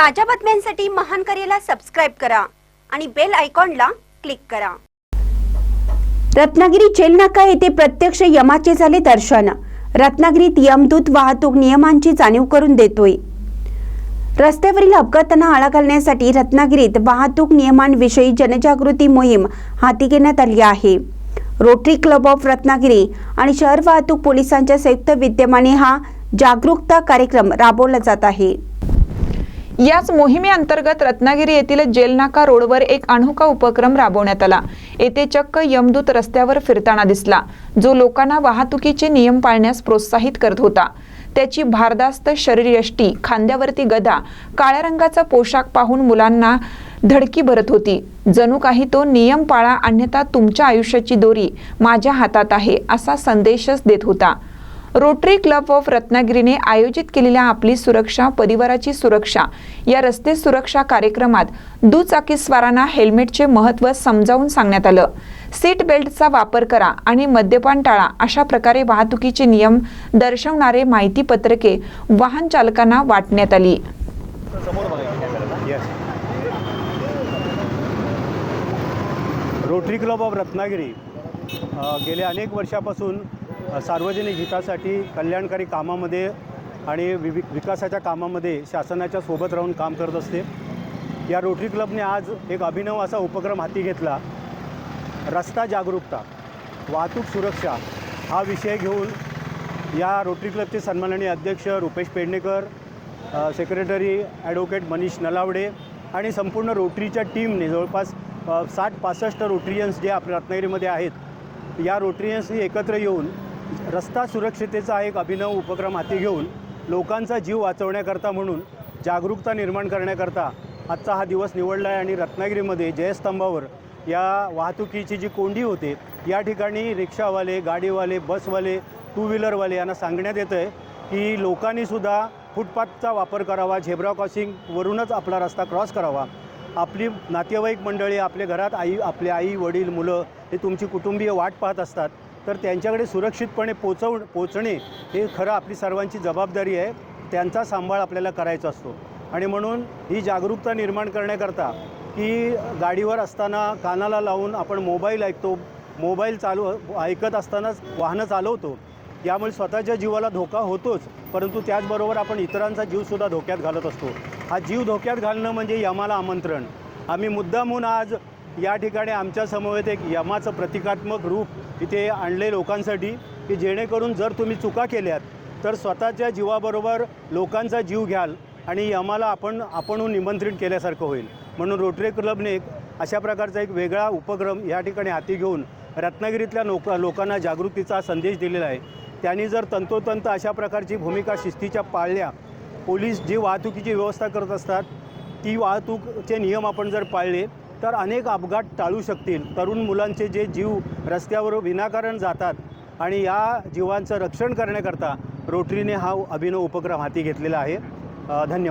ताज्या बातम्यांसाठी महान करेला सबस्क्राईब करा आणि बेल आयकॉनला क्लिक करा. रत्नागिरी जेल नाका येथे प्रत्यक्ष यमाचे झाले दर्शन. रत्नागिरीत यमदूत वाहतूक नियमांची जाणीव करून देतोय. रस्त्यावरील अपघातांना आळा घालण्यासाठी रत्नागिरीत वाहतूक नियमांविषयी जनजागृती मोहीम हाती घेण्यात आली आहे. रोटरी क्लब ऑफ रत्नागिरी आणि शहर वाहतूक पोलिसांच्या संयुक्त विद्यमाने हा जागरूकता कार्यक्रम राबवला जात आहे. याच मोहिमेअंतर्गत रत्नागिरी येथील जेलनाका रोडवर एक अनोखा उपक्रम राबवण्यात आला. येथे चक्क यमदूत रस्त्यावर फिरताना दिसला जो लोकांना वाहतुकीचे नियम पाळण्यास प्रोत्साहित करत होता. त्याची भारदास्त शरीरयष्टी खांद्यावरती गदा काळ्या रंगाचा पोशाख पाहून मुलांना धडकी भरत होती. जणू काही तो नियम पाळा अन्यथा तुमच्या आयुष्याची दोरी माझ्या हातात आहे असा संदेशच देत होता. रोटरी क्लब ऑफ रत्नागिरीने आयोजित केलेल्या आपली सुरक्षा परिवाराची सुरक्षा या रस्ते सुरक्षा कार्यक्रमात दुचाकीस्वारांना हेल्मेटचे महत्त्व समजावून सांगण्यात आलं. सीट बेल्टचा वापर करा आणि मद्यपान टाळा अशा प्रकारे वाहतुकीचे नियम दर्शवणारे माहिती पत्रके वाहन चालकांना वाटण्यात आली. रोटरी क्लब ऑफ रत्नागिरी गेल्या अनेक वर्षापासून सार्वजनिक हितासाठी कल्याणकारी कामामध्ये आणि विवि विकासाच्या कामामध्ये शासनाच्या सोबत राहून काम करत असते. या रोटरी क्लबने आज एक अभिनव असा उपक्रम हाती घेतला. रस्ता जागरूकता वाहतूक सुरक्षा हा विषय घेऊन या रोटरी क्लबचे सन्माननीय अध्यक्ष रुपेश पेडणेकर सेक्रेटरी ॲडव्होकेट मनीष नलावडे आणि संपूर्ण रोटरीच्या टीमने जवळपास साठ पासष्ट रोटरियन्स जे आपल्या रत्नागिरीमध्ये आहेत या रोटरियन्सनी एकत्र येऊन रस्ता सुरक्षितेचा एक अभिनव उपक्रम हाती घेऊन लोकांचा जीव वाचवण्याकरता म्हणून जागरूकता निर्माण करण्याकरता आजचा हा दिवस निवडला आहे आणि रत्नागिरीमध्ये जयस्तंभावर या वाहतुकीची जी कोंडी होते या ठिकाणी रिक्षावाले गाडीवाले बसवाले टू व्हीलरवाले यांना सांगण्यात येतं आहे की लोकांनीसुद्धा फुटपाथचा वापर करावा झेब्रा क्रॉसिंगवरूनच आपला रस्ता क्रॉस करावा. आपली नातेवाईक मंडळी आपल्या घरात आई आपले आई वडील मुलं हे तुमची कुटुंबीय वाट पाहत असतात. तर त्यांच्याकडे सुरक्षितपणे पोचव पोचणे हे खरं आपली सर्वांची जबाबदारी आहे. त्यांचा सांभाळ आपल्याला करायचा असतो. आणि म्हणून ही जागरूकता निर्माण करण्याकरता की गाडीवर असताना कानाला लावून आपण मोबाईल ऐकतो मोबाईल चालू ऐकत असतानाच वाहनं चालवतो. यामुळे स्वतःच्या जीवाला धोका होतोच. परंतु त्याचबरोबर आपण इतरांचा जीवसुद्धा धोक्यात घालत असतो. हा जीव धोक्यात घालणं म्हणजे यमाला आमंत्रण. आम्ही मुद्दामून आज या ठिकाणी आमच्या समवेत एक यमाचं प्रतिकात्मक रूप इथे आणले लोकांसाठी की जेणेकरून जर तुम्ही चुका केल्यात तर स्वतःच्या जीवाबरोबर लोकांचा जीव घ्याल आणि यमाला आपण आपणहून निमंत्रित केल्यासारखं होईल. म्हणून रोटरी क्लबने एक अशा प्रकारचा एक वेगळा उपक्रम या ठिकाणी हाती घेऊन रत्नागिरीतल्या लोक लोकांना जागृतीचा संदेश दिलेला आहे. त्यांनी जर तंतोतंत अशा प्रकारची भूमिका शिस्तीच्या पाळल्या पोलीस जी वाहतुकीची व्यवस्था करत असतात ती वाहतूकचे नियम आपण जर पाळले तर अनेक अपघात टाळू शकतील. तरुण मुलांचे जे जीव रस्त्यावर विनाकारण जातात आणि या जीवांचं रक्षण करण्याकरता रोटरीने हा अभिनव उपक्रम हाती घेतलेला आहे. धन्यवाद.